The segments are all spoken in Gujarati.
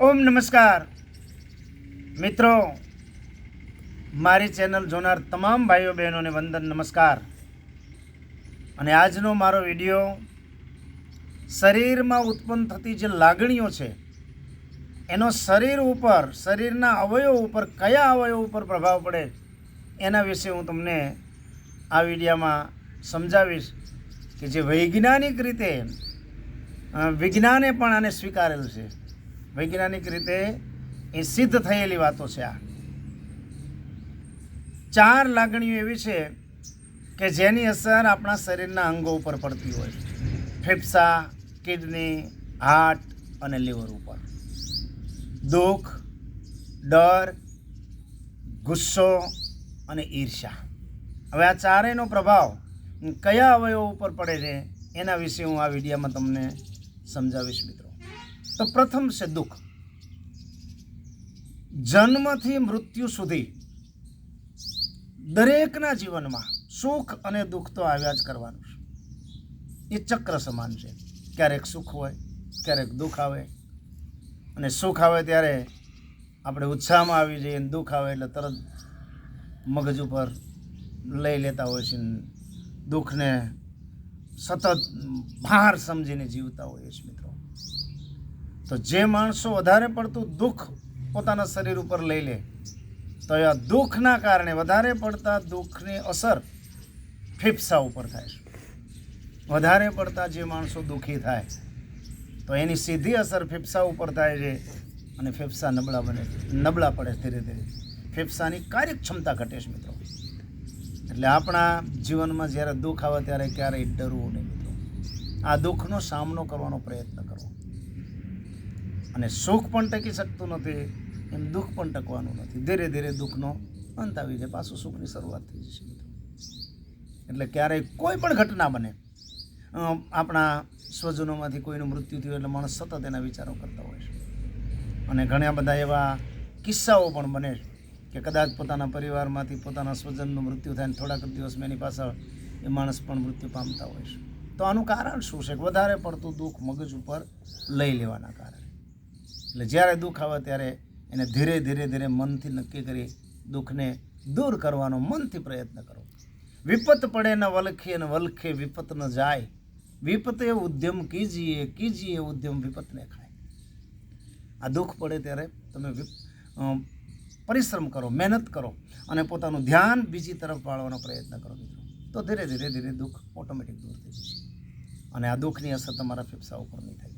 ઓમ નમસ્કાર. મિત્રો, મારી ચેનલ જોનાર તમામ ભાઈઓ બહેનોને વંદન નમસ્કાર. અને આજનો મારો વીડિયો શરીરમાં ઉત્પન્ન થતી જે લાગણીઓ છે, એનો શરીર ઉપર, શરીરના અવયવ ઉપર કયા અવયવ ઉપર પ્રભાવ પડે એના વિશે હું તમને આ વિડીયામાં સમજાવીશ કે જે વૈજ્ઞાનિક રીતે વિજ્ઞાને પણ આને સ્વીકારેલ છે. વૈજ્ઞાનિક રીતે એ સિદ્ધ થયેલી વાતો છે આ. ચાર લાગણીઓ એવી છે કે જેની અસર આપણા શરીરના અંગો ઉપર પડતી હોય. ફેફસા, કિડની, હાર્ટ અને લીવર ઉપર. દુઃખ, ડર, ગુસ્સો અને ઈર્ષા હવે આ ચારેયનો પ્રભાવ કયા અવયવો ઉપર પડે છે એના વિશે હું આ વિડીયોમાં તમને સમજાવીશ મિત્રો. તો પ્રથમ છે દુઃખ. જન્મથી મૃત્યુ સુધી દરેકના જીવનમાં સુખ અને દુઃખ તો આવ્યા જ કરવાનું છે. એ ચક્ર સમાન છે. ક્યારેક સુખ હોય, ક્યારેક દુઃખ આવે. અને સુખ આવે ત્યારે આપણે ઉત્સાહમાં આવી જઈએ દુઃખ આવે એટલે તરત મગજ ઉપર લઈ લેતા હોય છે દુઃખને સતત ભાર સમજીને જીવતા હોઈએ છીએ મિત્રો. તો જે માણસો વધારે પડતું દુઃખ પોતાના શરીર ઉપર લઈ લે, તો આ દુઃખના કારણે વધારે પડતા દુઃખની અસર ફેફસા ઉપર થાય છે. વધારે પડતા જે માણસો દુઃખી થાય, તો એની સીધી અસર ફેફસા ઉપર થાય છે અને ફેફસા નબળા બને, નબળા પડે ધીરે ધીરે. ફેફસાની કાર્યક્ષમતા ઘટે છે મિત્રો. એટલે આપણા જીવનમાં જ્યારે દુઃખ આવે ત્યારે ક્યારેય ડરવું નહીં મિત્રો. આ દુઃખનો સામનો કરવાનો પ્રયત્ન કરવો. અને સુખ પણ ટકી શકતું નથી, એમ દુઃખ પણ ટકવાનું નથી. ધીરે ધીરે દુઃખનો અંત આવી જાય, પાછું સુખની શરૂઆત થઈ જશે. એટલે ક્યારેય કોઈ પણ ઘટના બને આપણા સ્વજનોમાંથી કોઈનું મૃત્યુ થયું એટલે માણસ સતત એના વિચારો કરતા હોય છે. અને ઘણા બધા એવા કિસ્સાઓ પણ બને છે કે કદાચ પોતાના પરિવારમાંથી પોતાના સ્વજનનું મૃત્યુ થાય ને થોડાક દિવસમાં એની પાછળ એ માણસ પણ મૃત્યુ પામતા હોય છે. તો આનું કારણ શું છે? વધારે પડતું દુઃખ મગજ ઉપર લઈ લેવાના કારણે. એટલે જ્યારે દુઃખ આવે ત્યારે એને ધીરે ધીરે ધીરે મનથી નક્કી કરી દુઃખને દૂર કરવાનો મનથી પ્રયત્ન કરો. વિપત પડે ન વલખે ન વલખે વિપત ન જાય. વિપતે ઉદ્યમ કીજીએ કીજીએ ઉદ્યમ વિપતને ખાય. આ દુઃખ પડે ત્યારે તમે પરિશ્રમ કરો, મહેનત કરો અને પોતાનું ધ્યાન બીજી તરફ વાળવાનો પ્રયત્ન કરો મિત્રો. તો ધીરે ધીરે ધીરે દુઃખ ઓટોમેટિક દૂર થઈ જશે. અને આ દુઃખની અસર તમારા ફેફસા ઉપર નહીં થાય.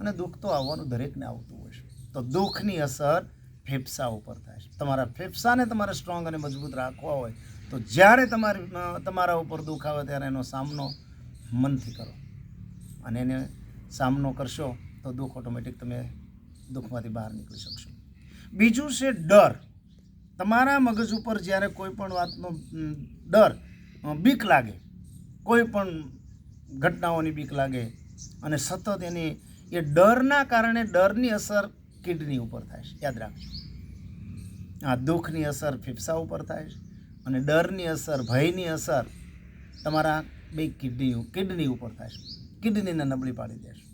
અને દુઃખ તો આવવાનું દરેકને આવતું હોય છે. તો દુઃખની અસર ફેફસા ઉપર થાય છે. તમારા ફેફસાને તમારે સ્ટ્રોંગ અને મજબૂત રાખવા હોય તો જ્યારે તમારી તમારા ઉપર દુઃખ આવે ત્યારે એનો સામનો મનથી કરો. અને એને સામનો કરશો તો દુઃખ ઓટોમેટિક તમે દુઃખમાંથી બહાર નીકળી શકશો. બીજું છે ડર. તમારા મગજ ઉપર જ્યારે કોઈ પણ વાતનો ડર બીક લાગે, કોઈ પણ ઘટનાઓની બીક લાગે અને સતત એની એ ડરના કારણે ડરની અસર કિડની ઉપર થાય છે. યાદ રાખજો. આ દુઃખની અસર ફેફસા ઉપર થાય છે અને ડરની અસર, ભયની અસર તમારા બે કિડની કિડની ઉપર થાય છે. કિડનીને નબળી પાડી દેશે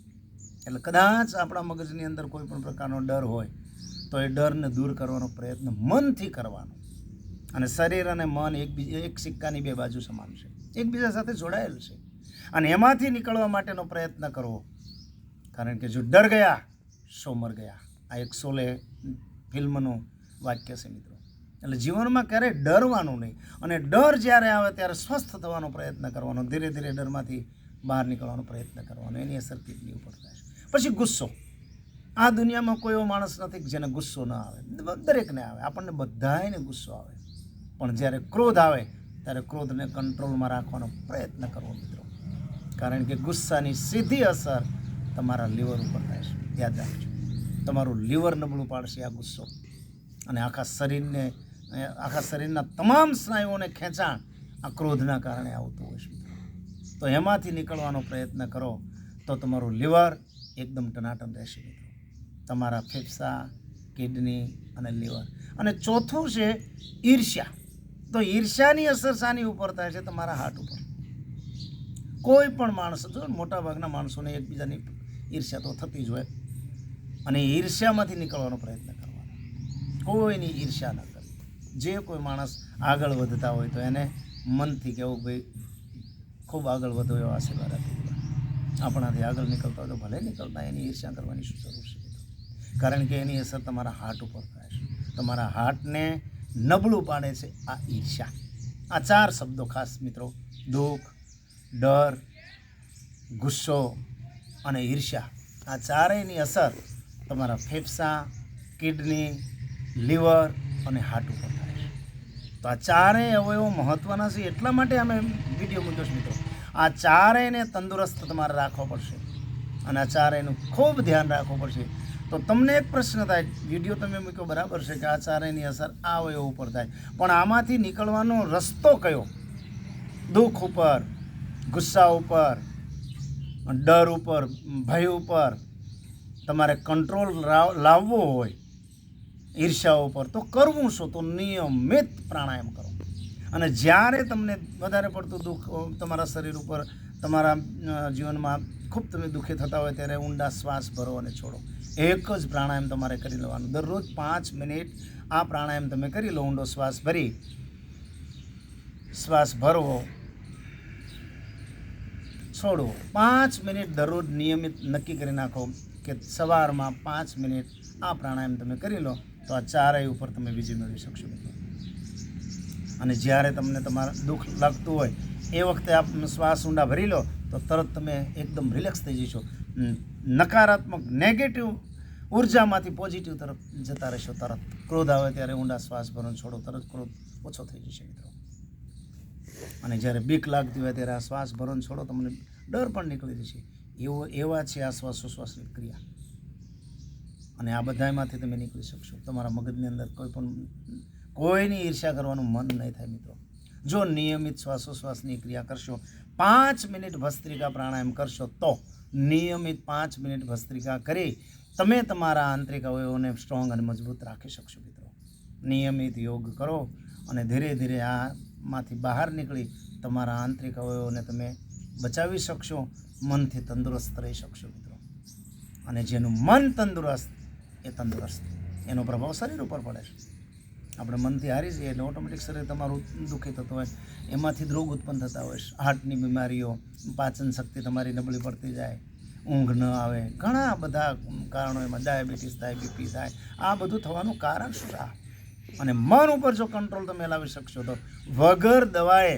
એટલે કદાચ આપણા મગજની અંદર કોઈ પણ પ્રકારનો ડર હોય તો એ ડરને દૂર કરવાનો પ્રયત્ન મનથી કરવાનો. અને શરીર અને મન એકબીજા એક સિક્કાની બે બાજુ સમાન છે. એકબીજા સાથે જોડાયેલ છે. અને એમાંથી નીકળવા માટેનો પ્રયત્ન કરવો કારણ કે જો ડર ગયા, સો મર ગયા. આ એક સોલે ફિલ્મનું વાક્ય છે મિત્રો. એટલે જીવનમાં ક્યારેય ડરવાનું નહીં. અને ડર જ્યારે આવે ત્યારે સ્વસ્થ થવાનો પ્રયત્ન કરવાનો. ધીરે ધીરે ડરમાંથી બહાર નીકળવાનો પ્રયત્ન કરવાનો. એની અસર કિડની ઉપર થાય છે. પછી ગુસ્સો. આ દુનિયામાં કોઈ એવો માણસ નથી જેને ગુસ્સો ન આવે. દરેકને આવે. આપણને બધાયને ગુસ્સો આવે. પણ જ્યારે ક્રોધ આવે, ત્યારે ક્રોધને કંટ્રોલમાં રાખવાનો પ્રયત્ન કરવો મિત્રો. કારણ કે ગુસ્સાની સીધી અસર તમારા લીવર ઉપર થાય છે. યાદ રાખજો. તમારું લીવર નબળું પાડશે આ ગુસ્સો. અને આખા શરીરને આખા શરીરના તમામ સ્નાયુઓને ખેંચાણ આ ક્રોધના કારણે આવતું હોય છે. તો એમાંથી નીકળવાનો પ્રયત્ન કરો તો તમારું લીવર એકદમ ટનાટન રહેશે મિત્રો. તમારા ફેફસા, કિડની અને લીવર. અને ચોથું છે ઈર્ષ્યા. તો ઈર્ષ્યાની અસર શાની ઉપર થાય છે? તમારા હાર્ટ ઉપર. કોઈ પણ માણસ, જો મોટા ભાગના માણસોને એકબીજાની ઈર્ષ્યા તો થતી જ હોય. અને ઈર્ષ્યામાંથી નીકળવાનો પ્રયત્ન કરવાનો. કોઈની ઈર્ષ્યા ન કરવી. જે કોઈ માણસ આગળ વધતા હોય તો એને મનથી કહેવું ભાઈ, ખૂબ આગળ વધો એવો આશીર્વાદ આપી દીધા આપણાથી આગળ નીકળતા હોય તો ભલે નીકળતા એની ઈર્ષ્યા કરવાની શું જરૂર છે કારણ કે એની અસર તમારા હાર્ટ ઉપર થાય છે. તમારા હાર્ટને નબળું પાડે છે આ ઈર્ષ્યા. આ ચાર શબ્દો ખાસ મિત્રો. દુઃખ, ડર, ગુસ્સો અને ઈર્ષ્યા. આ ચારેયની અસર તમારા ફેફસા, કિડની, લીવર અને હાર્ટ ઉપર થાય છે. તો આ ચારેય અવયવો મહત્ત્વના છે એટલા માટે અમે વીડિયો મૂક્યો છે મિત્રો. આ ચારેયને તંદુરસ્ત તમારે રાખવો પડશે. અને આ ચારેયનું ખૂબ ધ્યાન રાખવું પડશે. તો તમને એક પ્રશ્ન થાય, વીડિયો તમે મૂક્યો બરાબર છે કે આ ચારેયની અસર આ અવયવ ઉપર થાય. પણ આમાંથી નીકળવાનો રસ્તો કયો? દુઃખ ઉપર, ગુસ્સા ઉપર ડર ઉપર, ભય ઉપર તમારે કંટ્રોલ લાવવો હોય, ઈર્ષ્યા ઉપર, તો કરવું શું? તો નિયમિત પ્રાણાયામ કરો. અને જ્યારે તમને વધારે પડતું દુઃખ તમારા શરીર ઉપર, તમારા જીવનમાં ખૂબ તમે દુઃખી થતા હોય, ત્યારે ઊંડા શ્વાસ ભરો અને છોડો. એક જ પ્રાણાયામ તમારે કરી લેવાનું. દરરોજ પાંચ મિનિટ આ પ્રાણાયામ તમે કરી લો. ઊંડો શ્વાસ ભરી. શ્વાસ ભરવો. છોડો. પાંચ મિનિટ દરરોજ નિયમિત નક્કી કરી નાખો કે સવારમાં પાંચ મિનિટ આ પ્રાણાયામ તમે કરી લો, તો આ ચારેય ઉપર તમે વિજય મેળવી શકશો અને જ્યારે તમને તમારા દુઃખ લાગતું હોય, એ વખતે આપ શ્વાસ ઊંડા ભરી લો, તો તરત તમે એકદમ રિલેક્સ થઈ જશો. નકારાત્મક નેગેટિવ ઉર્જામાંથી પોઝિટિવ તરફ જતા રહેશો તરત. ક્રોધ આવે ત્યારે ઊંડા શ્વાસ ભરો, છોડો તરત ક્રોધ ઓછો થઈ જશે મિત્રો. અને જ્યારે બીક લાગતી હોય ત્યારે આ શ્વાસ ભરણ છોડો, તમને ડર પણ નીકળી જશે. એવો, એવા છે આ શ્વાસોશ્વાસની ક્રિયા. અને આ બધામાંથી તમે નીકળી શકશો. તમારા મગજની અંદર કોઈ પણ, કોઈની ઈર્ષ્યા કરવાનું મન નહીં થાય મિત્રો. જો નિયમિત શ્વાસોશ્વાસની ક્રિયા કરશો, પાંચ મિનિટ ભસ્ત્રિકા પ્રાણાયામ કરશો, તો નિયમિત પાંચ મિનિટ ભસ્ત્રિકા કરી તમે તમારા આંતરિક અવયવોને સ્ટ્રોંગ અને મજબૂત રાખી શકશો મિત્રો. નિયમિત યોગ કરો અને ધીરે ધીરે આમાંથી બહાર નીકળી તમારા આંતરિક અવયવોને તમે બચાવી શકશો, મનથી તંદુરસ્ત રહી શકશો મિત્રો. અને જેનું મન તંદુરસ્ત, એ તંદુરસ્ત. એનો પ્રભાવ શરીર ઉપર પડે છે. આપણે મનથી હારી જઈએ એટલે ઓટોમેટિક શરીર તમારું દુઃખી થતું હોય. એમાંથી જ રોગ ઉત્પન્ન થતા હોય છે. હાર્ટની બીમારીઓ, પાચન શક્તિ તમારી નબળી પડતી જાય. ઊંઘ ન આવે. ઘણા બધા કારણો એમાં. ડાયાબિટીસ થાય, બીપી થાય. આ બધું થવાનું કારણ શું આ? અને મન ઉપર જો કંટ્રોલ તમે લાવી શકશો તો વગર દવાએ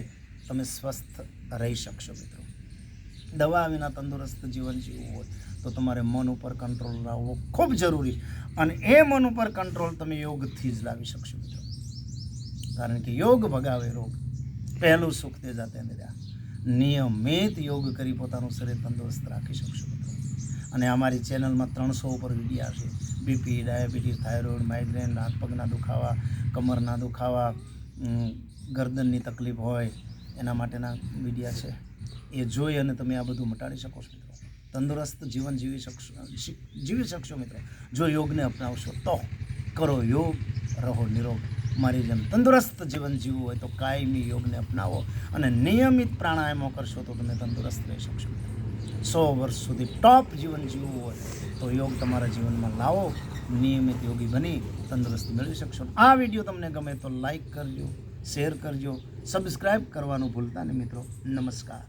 તમે સ્વસ્થ રહી શકશો મિત્રો. દવા વિના તંદુરસ્ત જીવન જીવવું હોય તો તમારે મન ઉપર કંટ્રોલ લાવવો ખૂબ જરૂરી અને એ મન ઉપર કંટ્રોલ તમે યોગથી જ લાવી શકશો મિત્રો. કારણ કે યોગ ભગાવે રોગ. પહેલું સુખ તે જાતે નિયમિત યોગ કરી પોતાનું શરીર તંદુરસ્ત રાખી શકશો મિત્રો. અને અમારી ચેનલમાં ત્રણસો ઉપર વિડીયા છે બીપી, ડાયાબિટીસ, થાઇરોઇડ, માઇગ્રેન, હાથ પગના દુખાવા, કમરના દુખાવા ગરદનની તકલીફ હોય, એના માટેના મીડિયા છે. એ જોઈ અને તમે આ બધું મટાડી શકો છો મિત્રો. તંદુરસ્ત જીવન જીવી શકશો જીવી શકશો મિત્રો. જો યોગને અપનાવશો તો કરો યોગ, રહો નિરોગ. મારી જેમ તંદુરસ્ત જીવન જીવવું હોય તો કાયમી યોગને અપનાવો અને નિયમિત પ્રાણાયામો કરશો તો તમે તંદુરસ્ત રહી શકશો. સો વર્ષ સુધી ટોપ જીવન જીવવું હોય તો યોગ તમારા જીવનમાં લાવો, નિયમિત યોગી બની, તંદુરસ્ત મેળવી શકશો. આ વીડિયો તમને ગમે તો લાઈક કરજો, શેર કરજો સબસ્ક્રાઈબ કરવાનું ભૂલતા નહીં મિત્રો. નમસ્કાર.